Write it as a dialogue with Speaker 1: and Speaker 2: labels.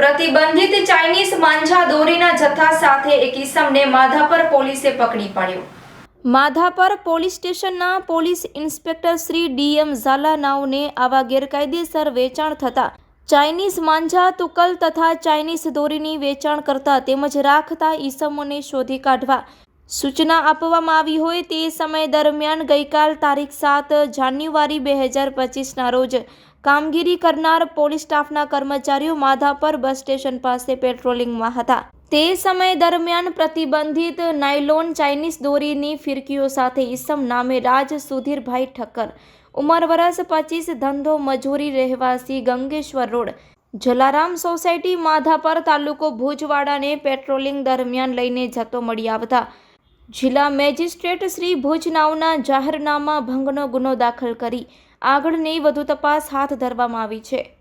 Speaker 1: પ્રતિબંધિત ચાઇનીઝ માંજા દોરીના જથ્થા સાથે એક ઇસમને માધાપર પોલીસે પકડી પાડ્યો. માધાપર પોલીસ સ્ટેશનના પોલીસ ઇન્સ્પેક્ટર શ્રી ડીએમ ઝાલાનાવને આવા ગેરકાયદેસર વેચાણ થતા ચાઇનીઝ માંજા, તુકલ તથા ચાઇનીઝ દોરીની વેચાણ કરતા તેમજ રાખતા ઈસમોને શોધી કાઢવા સૂચના આપવામાં આવી હોય તે સમય દરમિયાન ગઈકાલ તારીખ સાત જાન્યુઆરી બે હજાર પચીસના રોજ કામગીરી કરનાર પોલીસ સ્ટાફના કર્મચારીઓ માધાપર બસ સ્ટેશન પાસે પેટ્રોલિંગમાં હતા. તે સમય દરમિયાન પ્રતિબંધિત નાયલોન ચાઇનીઝ દોરીની ફિરકીઓ સાથે ઈસમ નામે રાજ સુધીરભાઈ ઠક્કર, ઉંમર વરસ પચીસ, ધંધો મજૂરી રહેવાસી ગંગેશ્વર રોડ, જલારામ સોસાયટી, માધાપર તાલુકો ભુજવાડાને પેટ્રોલિંગ દરમિયાન લઈને જતો મળી આવતા. જિલ્લા મેજિસ્ટ્રેટ શ્રી ભુજ નાવના જાહેરનામા ભંગનો ગુનો દાખલ કરી આગળની વધુ તપાસ હાથ ધરવામાં આવી છે.